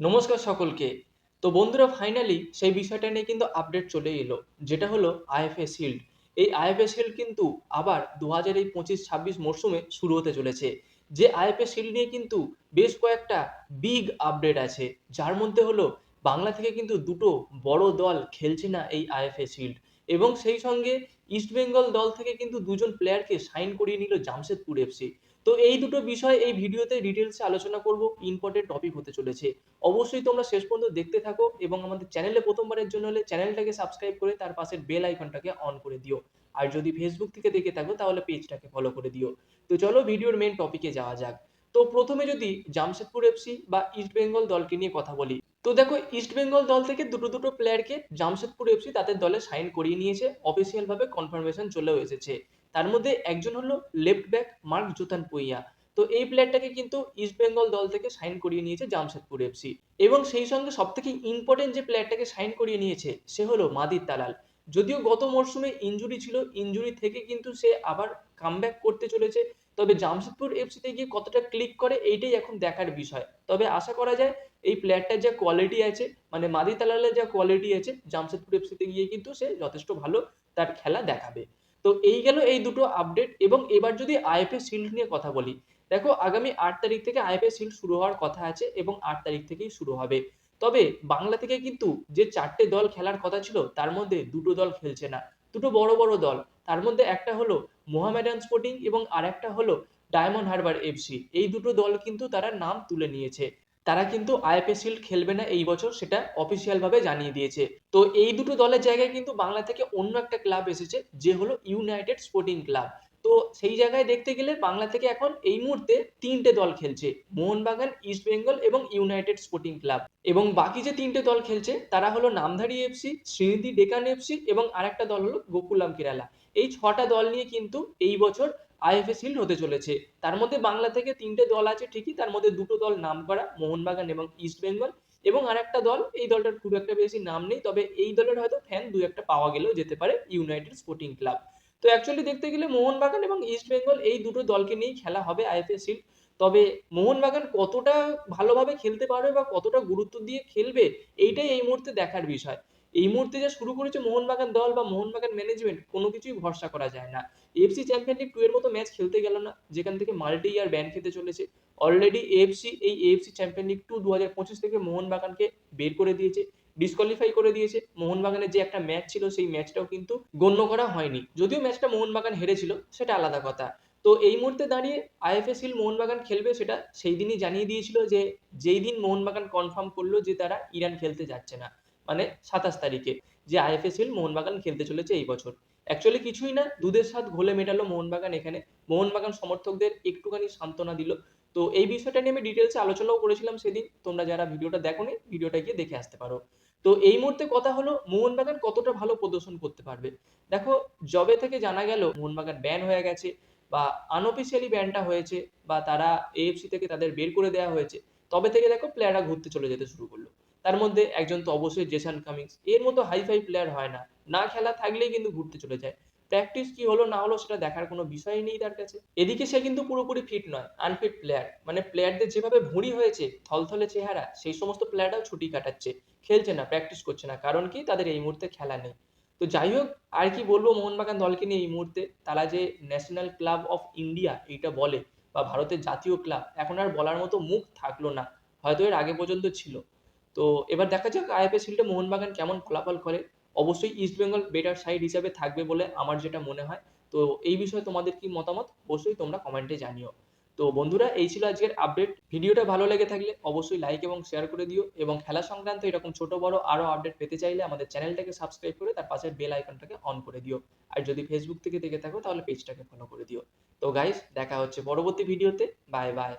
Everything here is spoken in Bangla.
নমস্কার সকলকে। তো বন্ধুরা ফাইনালি সেই বিষয়টা নিয়ে কিন্তু আপডেট চলে এলো, যেটা হলো আইএফএ শিল্ড এই আইএফএ শিল্ড কিন্তু আবার দু হাজার এই পঁচিশ ছাব্বিশ মরশুমে শুরু হতে চলেছে। যে আইএফএ শিল্ড নিয়ে কিন্তু বেশ কয়েকটা বিগ আপডেট আছে, যার মধ্যে হলো বাংলা থেকে কিন্তু দুটো বড় দল খেলছে না এই আইএফএ শিল্ড এবং সেই সঙ্গে ইস্টবেঙ্গল দল থেকে কিন্তু দুজন প্লেয়ারকে সাইন করিয়ে নিল জামশেদপুর এফসি তো এই দুটো বিষয় এই ভিডিওতে ডিটেলসে আলোচনা করব ইম্পর্টেন্ট টপিক হতে চলেছে। অবশ্যই তোমরা শেষ পর্যন্ত দেখতে থাকো এবং আমাদের চ্যানেলে প্রথমবারের জন্য হলে চ্যানেলটাকে সাবস্ক্রাইব করে তার পাশের বেল আইকনটাকে অন করে দিও। আর যদি ফেসবুক থেকে দেখে থাকো তাহলে পেজটাকে ফলো করে দিও। তো চলো ভিডিওর মেন টপিকে যাওয়া যাক। তো প্রথমে যদি জামশেদপুর এফসি বা ইস্ট বেঙ্গল দলকে নিয়ে কথা বলি তো দেখো ইস্ট বেঙ্গল দল থেকে দুটো দুটো প্লেয়ারকে জামশেদপুর এফসি তাদের দলে সাইন করিয়ে নিয়েছে। অফিসিয়াল ভাবে কনফার্মেশন চলেও এসেছে। তার মধ্যে একজন হলো left back Mark Zothanpuia. তো এই প্লেয়ারটাকে কিন্তু ইস্ট বেঙ্গল দল থেকে সাইন করিয়ে নিয়েছে জামশেদপুর এফসি এবং সেই সঙ্গে সব থেকে ইম্পর্টেন্ট যে প্লেয়ারটাকে সাইন করিয়ে নিয়েছে, সে হলো মাদির তালাল যদিও গত মরশুমে ইঞ্জুরি ছিল ইঞ্জুরি থেকে কিন্তু সে আবার কামব্যাক করতে চলেছে। তবে জামশেদপুর এফসিতে গিয়ে কতটা ক্লিক করে এইটাই এখন দেখার বিষয়। তবে আশা করা যায় এই প্লেয়ারটার যা কোয়ালিটি আছে মানে মাদি তালালের যা কোয়ালিটি আছে, জামশেদপুর এফসিতে গিয়ে কিন্তু সে যথেষ্ট ভালো তার খেলা দেখাবে। তো এই গেল এই দুটো আপডেট এবং এবার যদি আইএফএ শিল্ড নিয়ে কথা বলি, দেখো আগামী আট তারিখ থেকে আইপিএল শিল্ড শুরু হওয়ার কথা আছে এবং আট তারিখ থেকেই শুরু হবে। তবে বাংলা থেকে কিন্তু যে চারটে দল খেলার কথা ছিল, তার মধ্যে দুটো দল খেলছে না। দুটো বড় বড় দল, তার মধ্যে একটা হলো মোহামেডান স্পোর্টিং এবং আরেকটা হলো ডায়মন্ড হারবার এফসি। এই দুটো দল কিন্তু তারা নাম তুলে নিয়েছে। তারা কিন্তু আইএফএ শিল্ড খেলবে না এই বছর, সেটা অফিসিয়াল ভাবে জানিয়ে দিয়েছে। তো এই দুটো দলের জায়গায় কিন্তু বাংলা থেকে অন্য একটা ক্লাব এসেছে, যে হলো ইউনাইটেড স্পোর্টিং ক্লাব। তো সেই জায়গায় দেখতে গেলে বাংলা থেকে এখন এই মুহূর্তে তিনটে দল খেলছে, মোহনবাগান ইস্ট বেঙ্গল এবং ইউনাইটেড স্পোর্টিং ক্লাব এবং বাকি যে তিনটে দল খেলছে, তারা হলো নামধারী এফসি শ্রীনিধি ডেকান এফসি এবং আরেকটা দল হলো গোকুলাম কেরালা। এই ছটা দল নিয়ে কিন্তু এই বছর আইএফএ শিল্ড হতে চলেছে। তার মধ্যে বাংলা থেকে তিনটে দল আছে ঠিকই, তার মধ্যে দুটো দল নাম করা, মোহনবাগান এবং ইস্ট বেঙ্গল এবং আরেকটা দল, এই দলটার খুব একটা বেশি নাম নেই, তবে এই দলের হয়তো ফ্যান দু একটা পাওয়া গেলেও যেতে পারে ইউনাইটেড স্পোর্টিং ক্লাব তো অ্যাকচুয়ালি দেখতে গেলে মোহনবাগান এবং ইস্ট বেঙ্গল এই দুটো দলকে নিয়েই খেলা হবে আইএফএ শিল্ড তবে মোহনবাগান কতটা ভালোভাবে খেলতে পারবে বা কতটা গুরুত্ব দিয়ে খেলবে, এইটাই এই মুহূর্তে দেখার বিষয়। এই মুহূর্তে যা শুরু করেছে মোহনবাগান দল বা মোহনবাগান ম্যানেজমেন্ট কোনো কিছুই ভরসা করা যায় না। এফসি চ্যাম্পিয়ন লিগ টু এর মতো ম্যাচ খেলতে গেল না, যেখান থেকে মাল্টি ইয়ার ব্যান খেতে চলেছে। অলরেডি এফসি এই এফসি চ্যাম্পিয়ন লিগ টু দু হাজার পঁচিশ থেকে মোহনবাগানকে বের করে দিয়েছে। ডিসকোয়ালিফাই করে দিয়েছে। মোহনবাগানের যে একটা ম্যাচ ছিল, সেই ম্যাচটাও কিন্তু গণ্য করা হয়নি। যদিও ম্যাচটা মোহনবাগান হেরেছিল, সেটা আলাদা কথা। তো এই মুহূর্তে দাঁড়িয়ে আইএফএসিল মোহনবাগান খেলবে সেটা সেই দিনই জানিয়ে দিয়েছিল যে, যেই দিন মোহনবাগান কনফার্ম করল যে তারা ইরান খেলতে যাচ্ছে না মানে সাতাশ তারিখে, যে আইএফএসিল মোহনবাগান খেলতে চলেছে এই বছর। অ্যাকচুয়ালি কিছুই না, দুধের সাথ ঘোলে মেটালো মোহনবাগান এখানে। মোহনবাগান সমর্থকদের একটুখানি সান্ত্বনা দিল। তো এই বিষয়টা নিয়ে আমি ডিটেলসে আলোচনাও করেছিলাম সেদিন। তোমরা যারা ভিডিওটা দেখোনি, ভিডিওটা গিয়ে দেখে আসতে পারো। তো এই মুহূর্তে কথা হলো মোহনবাগান কতটা ভালো প্রদর্শন করতে পারবে? দেখো জবে থেকে জানা গেল মোহনবাগান ব্যান হয়ে গেছে বা আনঅফিসিয়ালি ব্যানটা হয়েছে বা তারা এএফসি থেকে তাদের বের করে দেওয়া হয়েছে। তবে থেকে দেখো প্লেয়াররা ঘুরতে চলে যেতে শুরু করল। তার মধ্যে একজন তো অবশ্যই জেসান কামিংস। এর মতো হাই ফাই প্লেয়ার হয় না। না খেলা থাকলেই কিন্তু ঘুরতে চলে যায়। প্র্যাকটিস কি হলো, না হলো সেটা দেখার কোনো বিষয়ই নেই তার কাছে। এদিকে সে কিন্তু পুরোপুরি ফিট নয় আনফিট প্লেয়ার মানে প্লেয়ারদের যেভাবে ভুঁড়ি হয়েছে, থলথলে চেহারা, সেই সমস্ত প্লেয়াররাও ছুটি কাটাচ্ছে। খেলছে না প্র্যাকটিস করছে না, কারণ কি তাদের এই মুহূর্তে খেলা নেই। তো যাই হোক, আর কি বলব মোহনবাগান দলকে নিয়ে এই মুহূর্তে? তারা যে ন্যাশনাল ক্লাব অফ ইন্ডিয়া এইটা বলে, বা ভারতের জাতীয় ক্লাব এখন আর বলার মতো মুখ থাকল না। হয়তো এর আগে পর্যন্ত ছিল। তো এবার দেখা যাক আইএফএ শিল্ডে মোহনবাগান কেমন ফলাফল করে। অবশ্যই ইস্ট বেঙ্গল বেটার সাইড হিসাবে থাকবে বলে আমার যেটা মনে হয়। তো এই বিষয়ে তোমাদের কি মতামত? অবশ্যই তোমরা কমেন্টে জানিও। তো বন্ধুরা, এই ছিল আজকের আপডেট ভিডিওটা ভালো লেগে থাকলে অবশ্যই লাইক এবং শেয়ার করে দিও এবং খেলা সংক্রান্ত এরকম ছোট, বড় আরও আপডেট পেতে চাইলে আমাদের চ্যানেলটাকে সাবস্ক্রাইব করে তার পাশের বেল আইকনটাকে অন করে দিও। আর যদি ফেসবুক থেকে দেখে থাকো তাহলে পেজটাকে ফলো করে দিও। তো গাইস দেখা হচ্ছে পরবর্তী ভিডিওতে বাই বাই